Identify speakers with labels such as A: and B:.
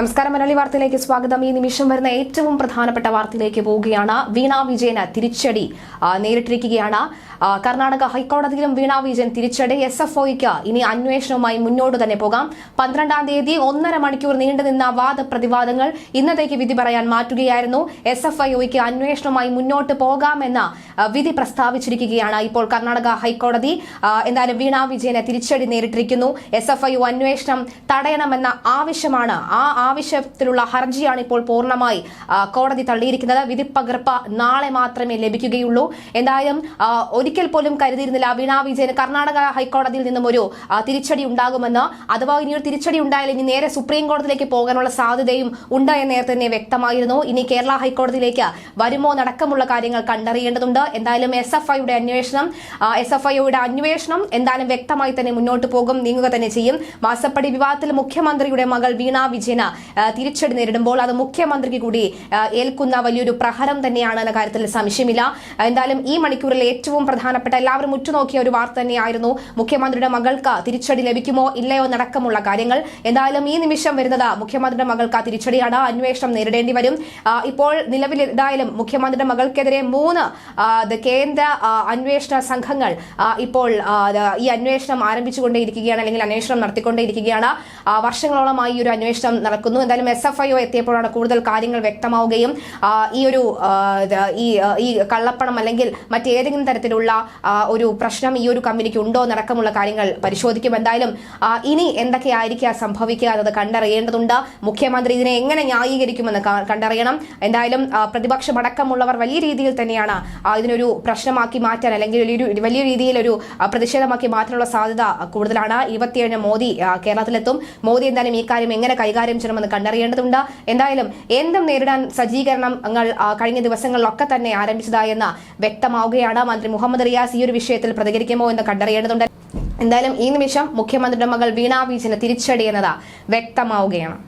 A: നമസ്കാരം. മലയാളി വാർത്തയിലേക്ക് സ്വാഗതം. ഈ നിമിഷം വരുന്ന ഏറ്റവും പ്രധാനപ്പെട്ട വാർത്തയിലേക്ക് പോവുകയാണ്. വീണ വിജയന് തിരിച്ചടി നേരിട്ടിരിക്കുകയാണ്. കർണാടക ഹൈക്കോടതിയിലും വീണ വിജയൻ തിരിച്ചടി. എസ് എഫ് ഒയ്ക്ക് ഇനി അന്വേഷണവുമായി മുന്നോട്ട് തന്നെ പോകാം. പന്ത്രണ്ടാം തീയതി ഒന്നര മണിക്കൂർ നീണ്ടുനിന്ന വാദപ്രതിവാദങ്ങൾ ഇന്നത്തേക്ക് വിധി പറയാൻ മാറ്റുകയായിരുന്നു. എസ് എഫ് ഐ ഒയ്ക്ക് അന്വേഷണവുമായി മുന്നോട്ട് പോകാമെന്ന വിധി പ്രസ്താവിച്ചിരിക്കുകയാണ് ഇപ്പോൾ കർണാടക ഹൈക്കോടതി. എന്തായാലും വീണ വിജയനെ തിരിച്ചടി നേരിട്ടിരിക്കുന്നു. എസ് എഫ് ഐ അന്വേഷണം തടയണമെന്ന ആവശ്യമാണ്. ആ ആവശ്യത്തിലുള്ള ഹർജിയാണ് ഇപ്പോൾ പൂർണമായി കോടതി തള്ളിയിരിക്കുന്നത്. വിധി പകർപ്പ് നാളെ മാത്രമേ ലഭിക്കുകയുള്ളൂ. എന്തായാലും ഒരിക്കൽ പോലും കരുതിയിരുന്നില്ല വീണാ വിജയന് കർണാടക ഹൈക്കോടതിയിൽ നിന്നും ഒരു തിരിച്ചടി ഉണ്ടാകുമെന്ന്. അഥവാ ഇനി ഒരു തിരിച്ചടി ഉണ്ടായാൽ ഇനി നേരെ സുപ്രീം കോടതിയിലേക്ക് പോകാനുള്ള സാധ്യതയും ഉണ്ട് എന്ന് നേരത്തെ തന്നെ വ്യക്തമായിരുന്നു. ഇനി കേരള ഹൈക്കോടതിയിലേക്ക് വരുമോ നടക്കമുള്ള കാര്യങ്ങൾ കണ്ടറിയേണ്ടതുണ്ട്. എന്തായാലും എസ് എഫ് ഐയുടെ അന്വേഷണം എസ് എഫ് ഐയുടെ അന്വേഷണം എന്തായാലും വ്യക്തമായി തന്നെ മുന്നോട്ട് പോകും നീങ്ങുക തന്നെ ചെയ്യും. മാസപ്പടി വിവാദത്തിൽ മുഖ്യമന്ത്രിയുടെ മകൾ വീണ വിജയന് തിരിച്ചടി നേരിടുമ്പോൾ അത് മുഖ്യമന്ത്രിക്ക് കൂടി ഏൽക്കുന്ന വലിയൊരു പ്രഹരം തന്നെയാണ് എന്ന കാര്യത്തിൽ സംശയമില്ല. എന്തായാലും ഈ മണിക്കൂറിൽ ഏറ്റവും പ്രധാനപ്പെട്ട എല്ലാവരും ഉറ്റുനോക്കിയ ഒരു വാർത്ത തന്നെയായിരുന്നു മുഖ്യമന്ത്രിയുടെ മകൾക്ക് തിരിച്ചടി ലഭിക്കുമോ ഇല്ലയോ നടക്കമുള്ള കാര്യങ്ങൾ. എന്തായാലും ഈ നിമിഷം വരുന്നത് മുഖ്യമന്ത്രിയുടെ മകൾക്ക് തിരിച്ചടിയാണ്. അന്വേഷണം നേരിടേണ്ടി വരും. ഇപ്പോൾ നിലവിൽ എന്തായാലും മുഖ്യമന്ത്രിയുടെ മകൾക്കെതിരെ മൂന്ന് കേന്ദ്ര അന്വേഷണ സംഘങ്ങൾ ഇപ്പോൾ ഈ അന്വേഷണം ആരംഭിച്ചുകൊണ്ടേയിരിക്കുകയാണ് അല്ലെങ്കിൽ അന്വേഷണം നടത്തിക്കൊണ്ടേയിരിക്കുകയാണ്. വർഷങ്ങളോളമായി ഈ ഒരു അന്വേഷണം നടക്കുന്നു. എന്തായാലും എസ് എഫ് ഐ ഒ എത്തിയപ്പോഴാണ് കൂടുതൽ കാര്യങ്ങൾ വ്യക്തമാവുകയും ഈ ഒരു ഈ ഈ കള്ളപ്പണം അല്ലെങ്കിൽ മറ്റേതെങ്കിലും തരത്തിലുള്ള ഒരു പ്രശ്നം ഈ ഒരു കമ്പനിക്ക് ഉണ്ടോ എന്നടക്കമുള്ള കാര്യങ്ങൾ പരിശോധിക്കും. എന്തായാലും ഇനി എന്തൊക്കെയായിരിക്കും സംഭവിക്കുക എന്നത് കണ്ടറിയേണ്ടതുണ്ട്. മുഖ്യമന്ത്രി ഇതിനെ എങ്ങനെ ന്യായീകരിക്കുമെന്ന് കണ്ടറിയണം. എന്തായാലും പ്രതിപക്ഷമടക്കമുള്ളവർ വലിയ രീതിയിൽ തന്നെയാണ് ഇതിനൊരു പ്രശ്നമാക്കി മാറ്റാൻ അല്ലെങ്കിൽ വലിയ രീതിയിൽ ഒരു പ്രതിഷേധമാക്കി മാറ്റാനുള്ള സാധ്യത കൂടുതലാണ്. ഇരുപത്തിയേഴിന് മോദി കേരളത്തിലെത്തും. മോദി എന്തായാലും ഈ കാര്യം എങ്ങനെ കൈകാര്യം ചെയ്യണമെന്ന് കണ്ടറിയേണ്ടതുണ്ട്. എന്തായാലും എന്തും നേരിടാൻ സജ്ജീകരണങ്ങൾ കഴിഞ്ഞ ദിവസങ്ങളിലൊക്കെ തന്നെ ആരംഭിച്ചതായെന്ന് വ്യക്തമാവുകയാണ്. മന്ത്രി മുഹമ്മദ് റിയാസ് ഈ ഒരു വിഷയത്തിൽ പ്രതികരിക്കുമോ എന്ന് കണ്ടറിയേണ്ടതുണ്ട്. എന്തായാലും ഈ നിമിഷം മുഖ്യമന്ത്രിയുടെ മകൾ വീണ തിരിച്ചടി എന്നത് വ്യക്തമാവുകയാണ്.